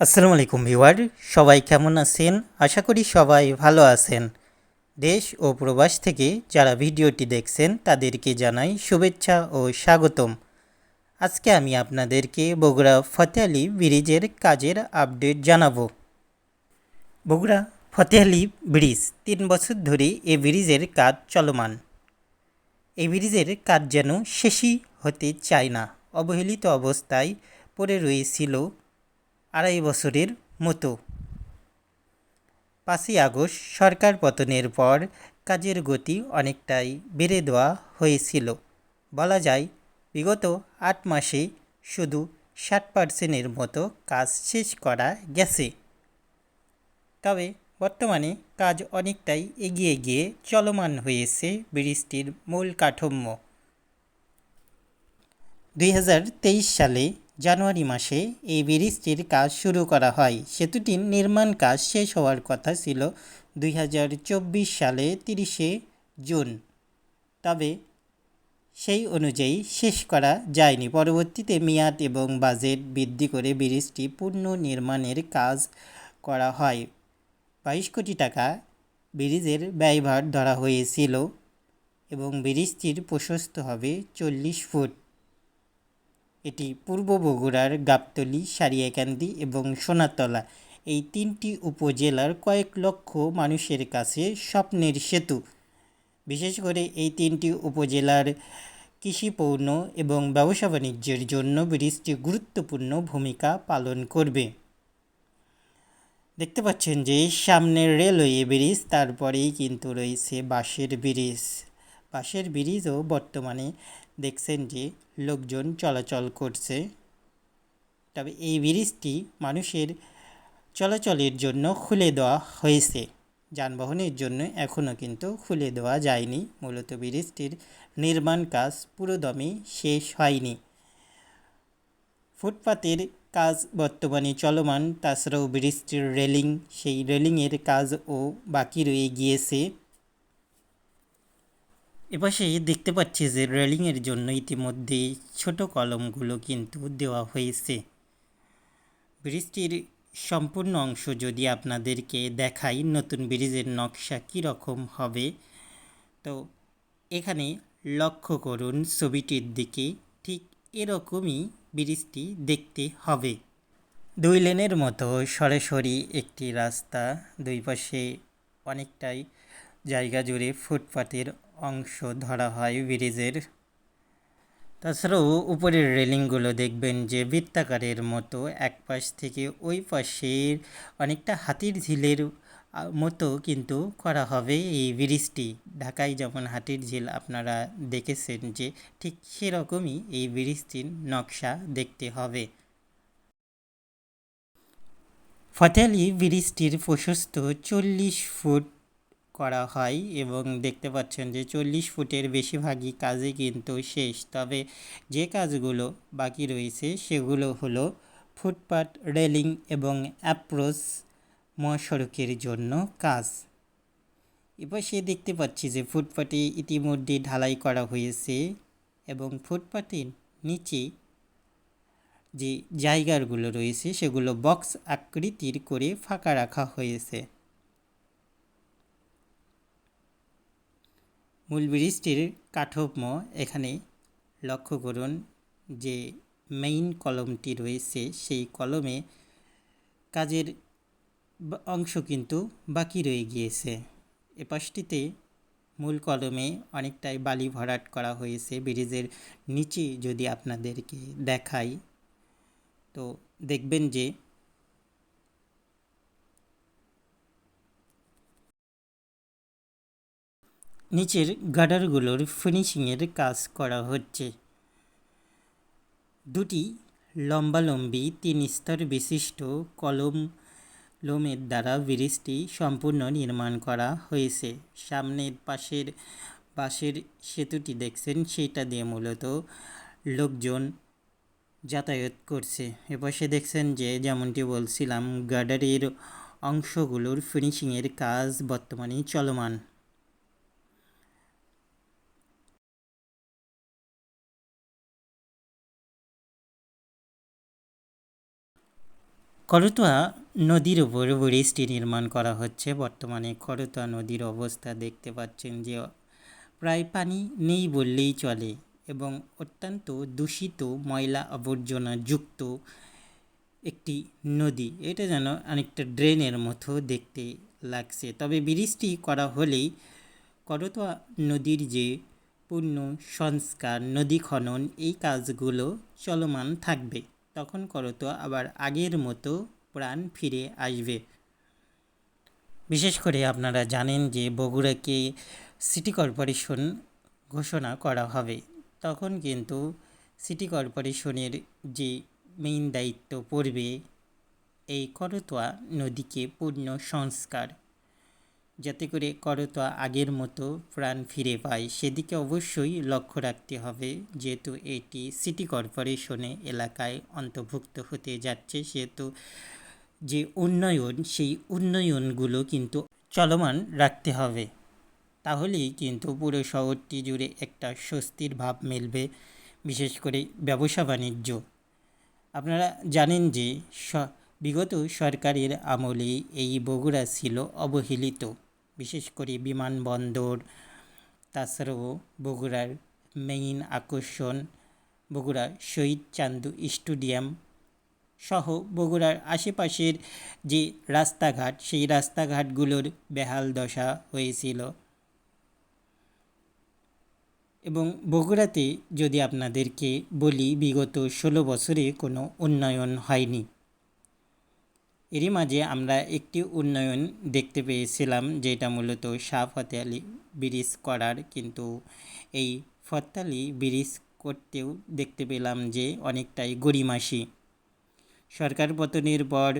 আসসালামু আলাইকুম ভিউয়ার, সবাই কেমন আছেন? আশা করি সবাই ভালো আছেন। দেশ ও প্রবাস থেকে যারা ভিডিওটি দেখছেন, তাদেরকে জানাই শুভেচ্ছা ও স্বাগতম। আজকে আমি আপনাদেরকে বগুড়া ফতে ব্রিজের কাজের আপডেট জানাব। বগুড়া ফতে ব্রিজ, তিন বছর ধরে এ ব্রিজের কাজ চলমান। এই ব্রিজের কাজ যেন শেষই হতে চায় না, অবহেলিত অবস্থায় পড়ে রয়েছিল আড়াই বছরের মতো। পাঁচই আগস্ট সরকার পতনের পর কাজের গতি অনেকটাই বেড়ে দেওয়া হয়েছিল। বলা যায়, বিগত আট মাসে শুধু ষাট পার্সেন্টের মতো কাজ শেষ করা গেছে। তবে বর্তমানে কাজ অনেকটাই এগিয়ে গিয়ে চলমান হয়েছে ব্রিজটির মূল কাঠামো। দুই হাজার তেইশ সালে জানুয়ারি মাসে এই ব্রিজটির কাজ শুরু করা হয়। সেতুটির নির্মাণ কাজ শেষ হওয়ার কথা ছিল দুই হাজার চব্বিশ সালে তিরিশে জুন। তবে সেই অনুযায়ী শেষ করা যায়নি। পরবর্তীতে মেয়াদ এবং বাজেট বৃদ্ধি করে ব্রিজটি পূর্ণ নির্মাণের কাজ করা হয়। বাইশ কোটি টাকা ব্রিজের ব্যয়ভার ধরা হয়েছিল এবং ব্রিজটির প্রশস্ত হবে চল্লিশ ফুট। এটি পূর্ব বগুড়ার গাবতলী, সারিয়াকান্দি এবং সোনাতলা। এই তিনটি উপজেলার কয়েক লক্ষ মানুষের কাছে স্বপ্নের সেতু। বিশেষ করে এই তিনটি উপজেলার কৃষি এবং ব্যবসা বাণিজ্যের জন্য ব্রিজটি গুরুত্বপূর্ণ ভূমিকা পালন করবে। দেখতে পাচ্ছেন যে সামনের রেলওয়ে ব্রিজ, তারপরেই কিন্তু রয়েছে বাঁশের ব্রিজ। বাঁশের ব্রিজও বর্তমানে দেখছেন যে লোকজন চলাচল করছে। তবে এই ব্রিজটি মানুষের চলাচলের জন্য খুলে দেওয়া হয়েছে। যানবাহনের জন্য এখনও কিন্তু খুলে দেওয়া যায়নি। মূলত ব্রিজটির নির্মাণ কাজ পুরোদমে শেষ হয়নি। ফুটপাতের কাজ বর্তমানে চলমান, তাছাড়াও ব্রিজটির রেলিং, সেই রেলিংয়ের কাজও বাকি রয়ে গিয়েছে। এপাশে দেখতে পাচ্ছি যে রেলিংয়ের জন্য ইতিমধ্যে ছোট কলমগুলো কিন্তু দেওয়া হয়েছে। ব্রিজটির সম্পূর্ণ অংশ যদি আপনাদেরকে দেখাই, নতুন ব্রিজের নকশা কী রকম হবে, তো এখানে লক্ষ্য করুন ছবিটির দিকে, ঠিক এরকমই ব্রিজটি দেখতে হবে। দুই লেনের মতো সরাসরি একটি রাস্তা, দুই পাশে অনেকটাই জায়গা জুড়ে ফুটপাতের অংশ ধরা হয় ব্রিজের। তাছাড়াও উপরের রেলিংগুলো দেখবেন যে বৃত্তাকারের মতো, এক পাশ থেকে ওই পাশের অনেকটা হাতির ঝিলের মতো কিন্তু করা হবে এই ব্রিজটি। ঢাকায় যেমন হাতির ঝিল আপনারা দেখেছেন যে ঠিক সেরকমই এই ব্রিজটির নকশা দেখতে হবে। ফতেলি ব্রিজটির প্রশস্ত চল্লিশ ফুট করা হয় এবং দেখতে পাচ্ছেন যে চল্লিশ ফুটের বেশিরভাগই কাজই কিন্তু শেষ। তবে যে কাজগুলো বাকি রয়েছে সেগুলো হলো ফুটপাথ রেলিং এবং অ্যাপ্রোচ মহাসড়কের জন্য কাজ। এবার সে দেখতে পাচ্ছি যে ফুটপাথে ইতিমধ্যে ঢালাই করা হয়েছে এবং ফুটপাথের নিচে যে জায়গাগুলো রয়েছে সেগুলো বক্স আকৃতির করে ফাঁকা রাখা হয়েছে। মূল ব্রিজটির কাঠামো এখানে লক্ষ্য করুন যে মেইন কলমটি রয়েছে, সেই কলমে কাজের অংশ কিন্তু বাকি রয়ে গিয়েছে। এপাশটিতে মূল কলমে অনেকটাই বালি ভরাট করা হয়েছে। ব্রিজের নিচে যদি আপনাদেরকে দেখাই, তো দেখবেন যে নিচের গার্ডারগুলোর ফিনিশিংয়ের কাজ করা হচ্ছে। দুটি লম্বালম্বি তিন স্তর বিশিষ্ট কলম, লোমের দ্বারা ব্রিজটি সম্পূর্ণ নির্মাণ করা হয়েছে। সামনের পাশের বাঁশের সেতুটি দেখছেন, সেটা দিয়ে মূলত লোকজন যাতায়াত করছে। এপাশে দেখছেন যে, যেমনটি বলছিলাম গার্ডারের অংশগুলোর ফিনিশিংয়ের কাজ বর্তমানে চলমান। করতোয়া নদীর উপর ব্রিজটি নির্মাণ করা হচ্ছে। বর্তমানে করতোয়া নদীর অবস্থা দেখতে পাচ্ছেন যে প্রায় পানি নেই বললেই চলে এবং অত্যন্ত দূষিত ময়লা আবর্জনা যুক্ত একটি নদী। এটা যেন অনেকটা ড্রেনের মতো দেখতে লাগছে। তবে ব্রিজটি করা হলেই করতোয়া নদীর যে পূর্ণ সংস্কার, নদী খনন, এই কাজগুলো চলমান থাকবে। তখন করতোয়া আবার আগের মতো প্রাণ ফিরে আসবে। বিশেষ করে আপনারা জানেন যে বগুড়াকে সিটি কর্পোরেশন ঘোষণা করা হবে। তখন কিন্তু সিটি কর্পোরেশনের যে মেইন দায়িত্ব পড়বে, এই করতোয়া নদীকে পূর্ণ সংস্কার যাতে করে করতোয়া আগের মতো প্রাণ ফিরে পায়। সেদিকে অবশ্যই লক্ষ্য রাখতে হবে, যেহেতু এটি সিটি কর্পোরেশনে এলাকায় অন্তর্ভুক্ত হতে যাচ্ছে, সেহেতু যে উন্নয়ন, সেই উন্নয়নগুলো কিন্তু চলমান রাখতে হবে। তাহলেই কিন্তু পুরো শহরটি জুড়ে একটা স্বস্তির ভাব মেলবে, বিশেষ করে ব্যবসা বাণিজ্য। আপনারা জানেন যে বিগত সরকারের আমলে এই বগুড়া ছিল অবহেলিত। বিশেষ করে বিমানবন্দর, তাছাড়াও বগুড়ার মেইন আকর্ষণ বগুড়া শহীদ চান্দু স্টেডিয়াম সহ বগুড়ার আশেপাশের যে রাস্তাঘাট, সেই রাস্তাঘাটগুলোর বেহাল দশা হয়েছিল। এবং বগুড়াতে যদি আপনাদেরকে বলি, বিগত ষোলো বছরে কোনো উন্নয়ন হয়নি। এরই মাঝে আমরা একটি উন্নয়ন দেখতে পেয়েছিলাম, যেটা মূলত শাহ ফতে আলী ব্রিজ করার। কিন্তু এই ফতালি ব্রিজ করতেও দেখতে পেলাম যে অনেকটাই গরিমাসি সরকার পতনের পর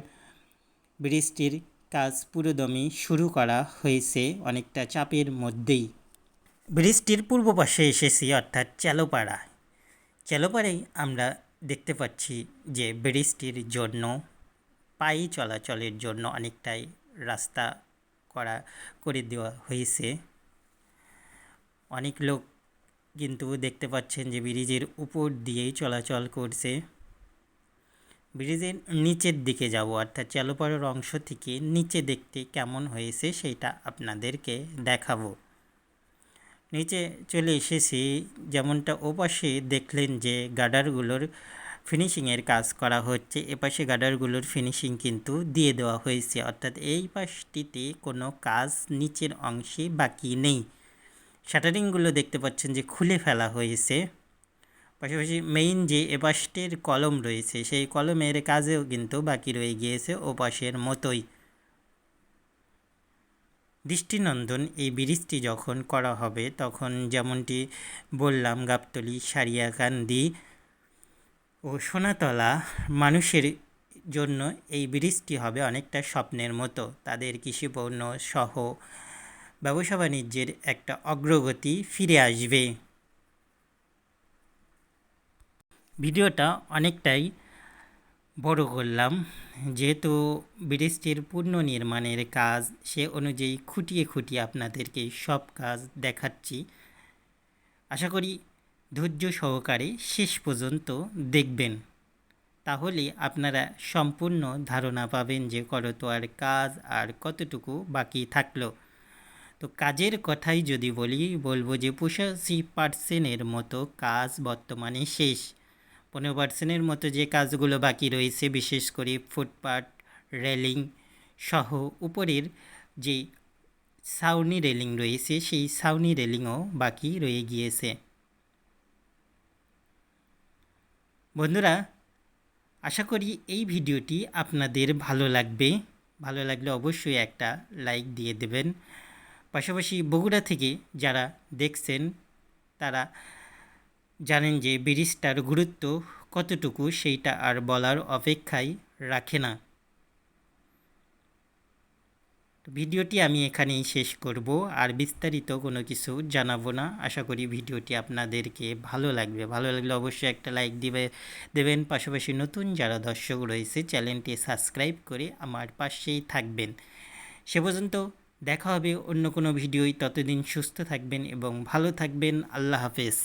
ব্রিজটির কাজ পুরোদমে শুরু করা হয়েছে অনেকটা চাপের মধ্যেই। ব্রিজটির পূর্ব পাশে এসেছি, অর্থাৎ চেলোপাড়া চেলোপাড়ায় আমরা দেখতে পাচ্ছি যে ব্রিজটির জন্য পায়ে চলাচলের জন্য অনেকটাই রাস্তা করা, করে দেওয়া হয়েছে। অনেক লোক কিন্তু দেখতে পাচ্ছেন যে ব্রিজের উপর দিয়েই চলাচল করছে। ব্রিজের নিচের দিকে যাব, অর্থাৎ চালুপাড়ার অংশ থেকে নিচে দেখতে কেমন হয়েছে সেটা আপনাদেরকে দেখাবো। নিচে চলে এসেছি, যেমনটা ওপাশে দেখলেন যে গার্ডারগুলোর ফিনিশিংয়ের কাজ করা হচ্ছে। এপাশে গার্ডারগুলোর ফিনিশিং কিন্তু দিয়ে দেওয়া হয়েছে। অর্থাৎ এই পাশটিতে কোনো কাজ নিচের অংশে বাকি নেই। শাটারিংগুলো দেখতে পাচ্ছেন যে খুলে ফেলা হয়েছে। পাশাপাশি মেইন যে এপাশটির কলম রয়েছে, সেই কলমের কাজেও কিন্তু বাকি রয়ে গিয়েছে ও পাশের মতোই। দৃষ্টিনন্দন, এই ব্রিজটি যখন করা হবে, তখন যেমনটি বললাম, গাবতলি, সারিয়াকান্দি ও সোনাতলা মানুষের জন্য এই ব্রিজটি হবে অনেকটা স্বপ্নের মতো। তাদের কৃষিপণ্য সহ ব্যবসা বাণিজ্যের একটা অগ্রগতি ফিরে আসবে। ভিডিওটা অনেকটাই বড় করলাম। যেহেতু ব্রিজটির পুনর্নির্মাণের কাজ, সে অনুযায়ী খুঁটিয়ে খুঁটিয়ে আপনাদেরকে সব কাজ দেখাচ্ছি। আশা করি ধৈর্য সহকারে শেষ পর্যন্ত দেখবেন। তাহলে আপনারা সম্পূর্ণ ধারণা পাবেন যে করতোয়ার কাজ আর কতটুকু বাকি থাকল। তো কাজের কথাই যদি বলি, বলব যে পঁচাশি পার্সেন্টের মতো কাজ বর্তমানে শেষ। পনেরো পার্সেন্টের মতো যে কাজগুলো বাকি রয়েছে, বিশেষ করে ফুটপাথ রেলিং সহ উপরের যে ছাউনি রেলিং রয়েছে, সেই ছাউনি রেলিংও বাকি রয়ে গিয়েছে। বন্ধুরা, আশা করি এই ভিডিওটি আপনাদের ভালো লাগবে। ভালো লাগলে অবশ্যই একটা লাইক দিয়ে দেবেন। পাশাপাশি বগুড়া থেকে যারা দেখছেন, তারা জানেন যে ব্রিজটার গুরুত্ব কতটুকু, সেইটা আর বলার অপেক্ষায় রাখে না। ভিডিওটি আমি এখানেই শেষ করব। আর বিস্তারিত কোনো কিছু জানাব না। আশা করি ভিডিওটি আপনাদেরকে ভালো লাগবে। ভালো লাগলে অবশ্যই একটা লাইক দিবে, দেবেন। পাশাপাশি নতুন যারা দর্শক রয়েছে, চ্যানেলটি সাবস্ক্রাইব করে আমার পাশেই থাকবেন। সে পর্যন্ত দেখা হবে অন্য কোনো ভিডিওই ততদিন সুস্থ থাকবেন এবং ভালো থাকবেন। আল্লাহ হাফেজ।